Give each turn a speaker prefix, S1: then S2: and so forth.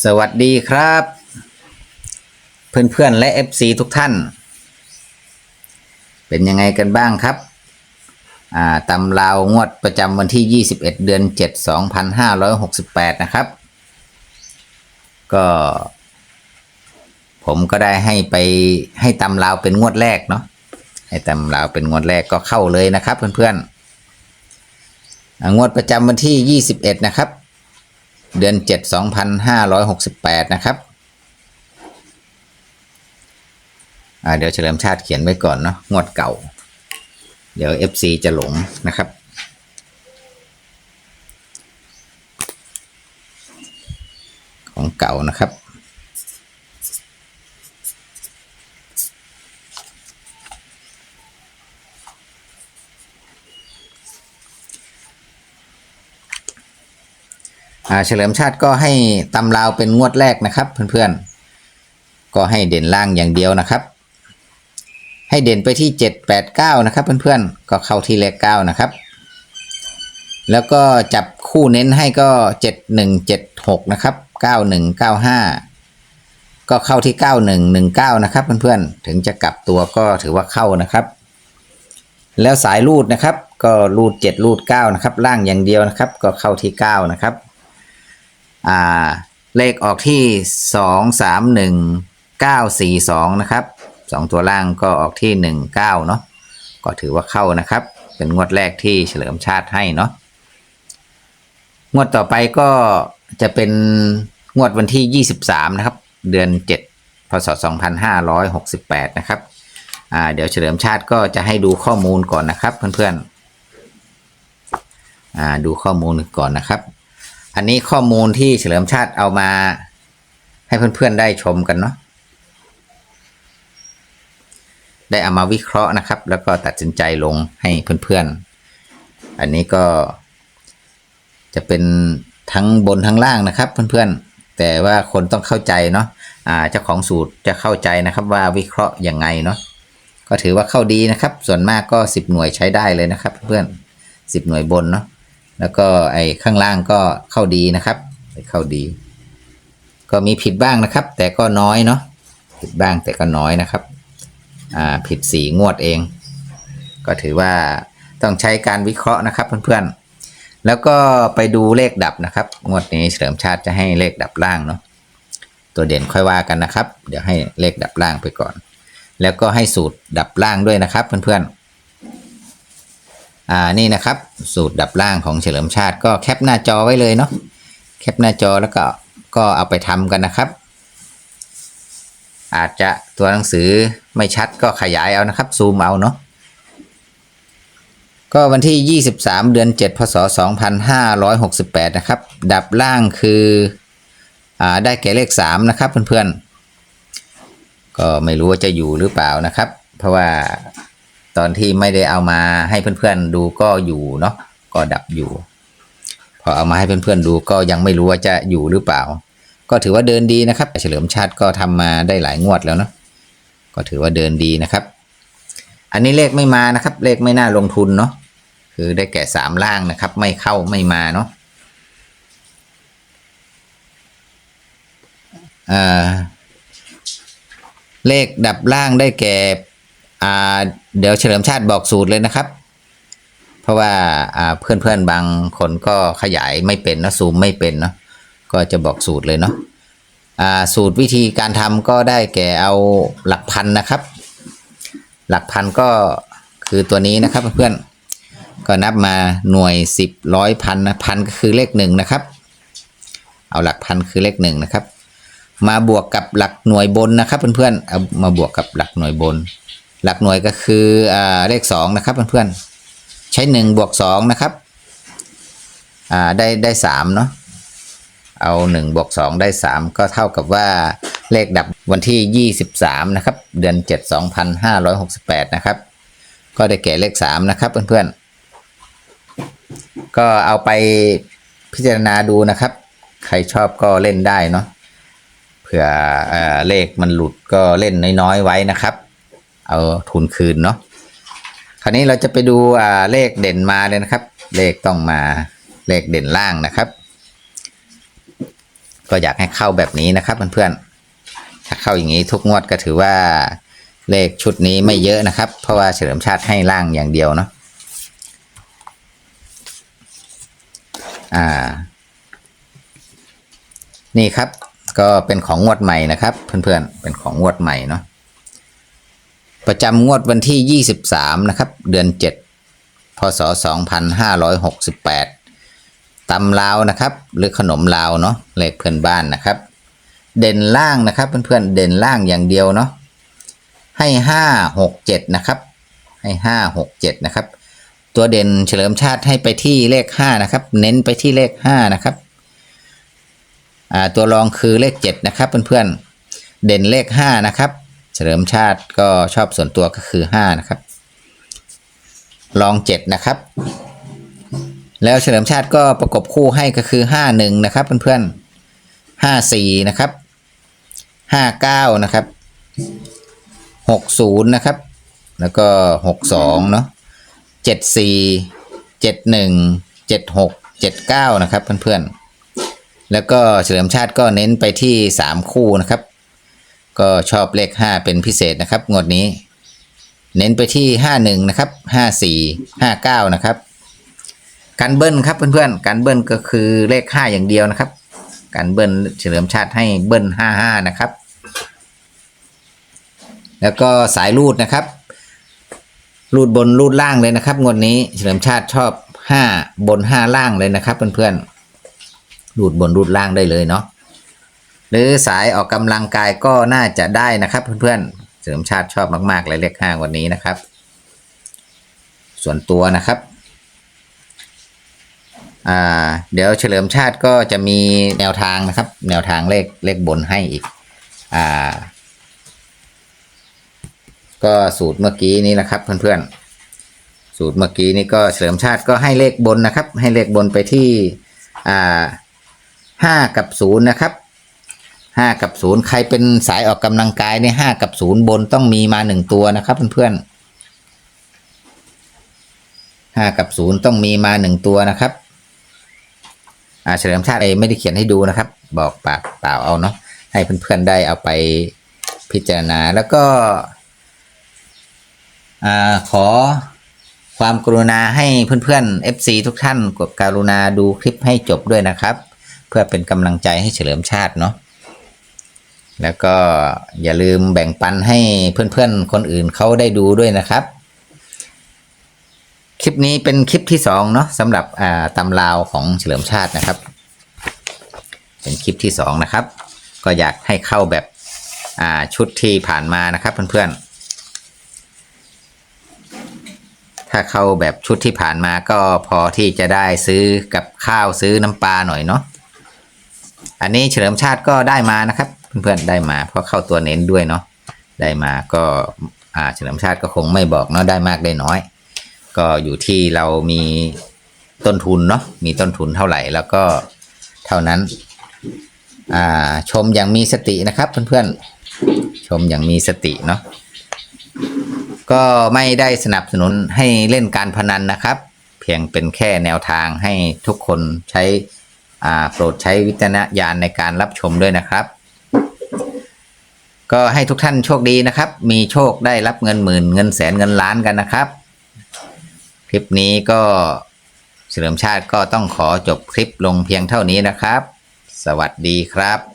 S1: สวัสดีครับ เพื่อนๆและ FC ทุกท่าน เป็นยังไงกันบ้างครับตำราวงวดประจำวันที่ 21 เดือน 7 2568 นะครับ ก็ ผมก็ได้ให้ไปให้ตำราวเป็นงวดแรกเนาะให้ตำราวเป็นงวดแรกก็เข้าเลยนะครับ เพื่อนๆงวดประจำวันที่ 21 นะครับ เดือนเจ็ดสองพันห้าร้อยหกสิบแปดนะครับเดี๋ยวเฉลิมชาติเขียนไว้ก่อนเนาะงวดเก่า เดี๋ยว FC จะหลงนะครับ ของเก่านะครับ เฉลิมชาติก็ให้ตำราวเป็นงวดแรกนะครับ เพื่อนๆ ก็ให้เด่นล่างอย่างเดียวนะครับ ให้เด่นไปที่ 7 8 9 นะครับ เพื่อนๆ ก็เข้าที่เลข9นะครับ แล้วก็จับคู่เน้นให้ก็ 7 1 7 6 นะครับ 9 1 9 5 ก็เข้าที่ 9 1 1 9 นะครับ เพื่อนๆ ถึงจะกลับตัวก็ถือว่าเข้านะครับ แล้วสายรูดนะครับ ก็รูด 7 รูด 9 นะครับ ล่างอย่างเดียวนะครับ ก็เข้าที่ 9 นะครับ อ่าเลขออกที่สองสามหนึ่งเก้าสี่สองนะครับสองตัวล่างก็ออกที่หนึ่งเก้าเนาะก็ถือว่าเข้านะครับ เป็นงวดแรกที่เฉลิมชาติให้เนาะงวดต่อไปก็จะเป็นงวดวันที่ยี่สิบสามนะครับ เดือนเจ็ดพศสองพันห้าร้อยหกสิบแปดนะครับอ่าเดี๋ยวเฉลิมชาติก็จะให้ดูข้อมูลก่อนนะครับเพื่อนๆอ่าดูข้อมูลก่อนนะครับ อันนี้ข้อมูลที่เฉลิมชาติเอามาให้เพื่อนๆได้ชมกันเนาะได้เอามาวิเคราะห์นะครับ แล้วก็ตัดสินใจลงให้เพื่อนๆ อันนี้ก็จะเป็นทั้งบนทั้งล่างนะครับ เพื่อนๆ แต่ว่าคนต้องเข้าใจเนาะอ่าเจ้าของสูตรจะเข้าใจนะครับว่าวิเคราะห์ยังไงเนาะก็ถือว่าเข้าดีนะครับ ส่วนมากก็ 10 หน่วยใช้ได้เลยนะครับ เพื่อนๆ10 หน่วยบนเนาะ แล้วก็ไอ้ข้างล่างก็เข้าดีนะครับเข้าดี ก็มีผิดบ้างนะครับ แต่ก็น้อยเนาะผิดบ้างแต่ก็น้อยนะครับอ่าผิดสีงวดเอง ก็ถือว่าต้องใช้การวิเคราะห์นะครับเพื่อนๆ แล้วก็ไปดูเลขดับนะครับ งวดนี้เฉลิมชาติจะให้เลขดับล่างเนาะตัวเด่นค่อยว่ากันนะครับ เดี๋ยวให้เลขดับล่างไปก่อน แล้วก็ให้สูตรดับล่างด้วยนะครับเพื่อนๆ อ่านี่นะครับ สูตรดับล่างของเฉลิมชาติก็แคปหน้าจอไว้เลยเนาะแคปหน้าจอแล้วก็ก็เอาไปทำกันนะครับ อาจจะตัวหนังสือไม่ชัดก็ขยายเอานะครับ ซูมเอาเนาะก็วันที่ 23 เดือน 7 พศ 2568 นะครับ ดับล่างคืออ่าได้แก่เลข 3 นะครับเพื่อนๆ ก็ไม่รู้ว่าจะอยู่หรือเปล่านะครับ เพราะว่า ตอนที่ไม่ได้เอามาให้เพื่อนๆดูก็อยู่เนาะก็ดับอยู่ พอเอามาให้เพื่อนๆดูก็ยังไม่รู้ว่าจะอยู่หรือเปล่า ก็ถือว่าเดินดีนะครับ เฉลิมชาติก็ทำมาได้หลายงวดแล้วเนาะก็ถือว่าเดินดีนะครับ อันนี้เลขไม่มานะครับ เลขไม่น่าลงทุนเนาะคือได้แก่สามล่างนะครับ ไม่เข้าไม่มาเนาะเลขดับล่างได้แก่อ่า เดี๋ยวเฉลิมชาติบอกสูตรเลยนะครับ เพราะว่าอ่าเพื่อนๆบางคนก็ขยายไม่เป็นนะซูมไม่เป็นเนาะก็จะบอกสูตรเลยเนาะสูตรวิธีการทำก็ได้แก่เอาหลักพันนะครับ หลักพันก็คือตัวนี้นะครับเพื่อนก็นับมาหน่วยสิบร้อยพันนะพันก็คือเลขหนึ่งนะครับ เอาหลักพันคือเลขหนึ่งนะครับ มาบวกกับหลักหน่วยบนนะครับเพื่อนๆเอามาบวกกับหลักหน่วยบน หลักหน่วยก็คืออเลขสองนะครับเพื่อนๆ ใช้หนึ่งบวกสองนะครับได้ได้สามเนาะเอาหนึ่งบวกสองได้สามก็เท่ากับว่าเลขดับวันที่ยี่สิบสามนะครับ เดือนเจ็ดสองพันห้าร้อยหกสิบแปดนะครับ ก็ได้แก่เลขสามนะครับเพื่อนๆ ก็เอาไปพิจารณาดูนะครับ ใครชอบก็เล่นได้เนาะเผื่อเอ่อเลขมันหลุดก็เล่นน้อยๆไว้นะครับ เอาทุนคืนเนาะคราวนี้เราจะไปดูอ่าเลขเด่นมาเลยนะครับ เลขต้องมาเลขเด่นล่างนะครับ ก็อยากให้เข้าแบบนี้นะครับเพื่อนๆถ้าเข้าอย่างนี้ทุกงวดก็ถือว่าเลขชุดนี้ไม่เยอะนะครับ เพราะว่าเฉลิมชาติให้ล่างอย่างเดียวเนาะอ่า นี่ครับก็เป็นของงวดใหม่นะครับ เพื่อนๆเป็นของงวดใหม่เนาะ ประจำงวดวันที่ 23 นะครับ เดือน 7 พศ 2568ตำลาวนะครับ หรือขนมลาวเนาะเลขเพื่อนบ้านนะครับ เด่นล่างนะครับเพื่อนๆเด่นล่างอย่างเดียวเนาะให้ 5 6 7 นะครับ ให้ 5 6 7 นะครับ ตัวเด่นเฉลิมชาติให้ไปที่เลข 5 นะครับ เน้นไปที่เลข 5 นะครับอ่าตัวรองคือเลข 7 นะครับเพื่อนๆเด่นเลข 5 นะครับ เฉลิมชาติก็ชอบส่วนตัวก็คือ5นะครับรอง7นะครับ แล้วเฉลิมชาติก็ประกบคู่ให้ก็คือ5 1นะครับเพื่อนๆ5 4นะครับ5 9นะครับ6 0นะครับ แล้วก็ 6 2เนาะ7 4 7 1 7 6 7 9นะครับเพื่อนๆแล้วก็เฉลิมชาติก็เน้นไปที่ 3 คู่นะครับ ก็ชอบเลข 5 เป็นพิเศษนะครับ งวดนี้ เน้นไปที่ 51 นะครับ 54 59 นะครับ การเบิ้ลครับเพื่อนๆ การเบิ้ลก็คือเลข 5 อย่างเดียวนะครับ การเบิ้ลเฉลิมชาติให้เบิ้ล 55 นะครับ แล้วก็สายรูดนะครับ รูดบนรูดล่างเลยนะครับ งวดนี้เฉลิมชาติชอบ 5 บน 5 ล่างเลยนะครับ เพื่อนๆ รูดบนรูดล่างได้เลยเนาะ หรือสายออกกำลังกายก็น่าจะได้นะครับเพื่อนๆเฉลิมชาติชอบมากๆเลยเลขห้าวันนี้นะครับ ส่วนตัวนะครับเดี๋ยวเฉลิมชาติก็จะมีแนวทางนะครับ แนวทางเลขเลขบนให้อีกอก็สูตรเมื่อกี้นี้นะครับ เพื่อนๆ สูตรเมื่อกี้นี้ก็เฉลิมชาติก็ให้เลขบนนะครับ ให้เลขบนไปที่ห้ากับศูนย์นะครับ ห้ากับศูนย์ใครเป็นสายออกกำลังกายเนี่ยห้ากับศูนย์บนต้องมีมาหนึ่งตัวนะครับเพื่อนๆห้ากับศูนย์ต้องมีมาหนึ่งตัวนะครับอาเฉลิมชาติเองไม่ได้เขียนให้ดูนะครับ บอกปากเปล่าเอาเนาะให้เพื่อนๆได้เอาไปพิจารณาแล้วก็อขอความกรุณาให้เพื่อนๆ FC ทุกท่านกดการุณาดูคลิปให้จบด้วยนะครับ เพื่อเป็นกำลังใจให้เฉลิมชาติเนาะ แล้วก็อย่าลืมแบ่งปันให้เพื่อนๆ คนอื่นเขาได้ดูด้วยนะครับ คลิปนี้เป็นคลิปที่สองเนาะสำหรับตำราวของเฉลิมชาตินะครับ เป็นคลิปที่สองนะครับ ก็อยากให้เข้าแบบชุดที่ผ่านมานะครับเพื่อนๆ ถ้าเข้าแบบชุดที่ผ่านมาก็พอที่จะได้ซื้อกับข้าวซื้อน้ำปลาหน่อยเนาะอันนี้เฉลิมชาติก็ได้มานะครับ เพื่อนๆได้มาเพราะเข้าตัวเน้นด้วยเนาะได้มาก็อ่าเฉลิมชาติก็คงไม่บอกเนาะได้มากได้น้อย ก็อยู่ที่เรามีต้นทุนเนาะมีต้นทุนเท่าไหร่แล้วก็เท่านั้นอ่าชมอย่างมีสตินะครับเพื่อนๆชมอย่างมีสติเนาะก็ไม่ได้สนับสนุนให้เล่นการพนันนะครับ เพียงเป็นแค่แนวทางให้ทุกคนใช้อ่าโปรดใช้วิจารณญาณในการรับชมด้วยนะครับ ก็ให้ทุกท่านโชคดีนะครับ มีโชคได้รับเงินหมื่น เงินแสนเงินล้านกันนะครับ คลิปนี้ก็เฉลิมชาติก็ต้องขอจบคลิปลงเพียงเท่านี้นะครับ สวัสดีครับ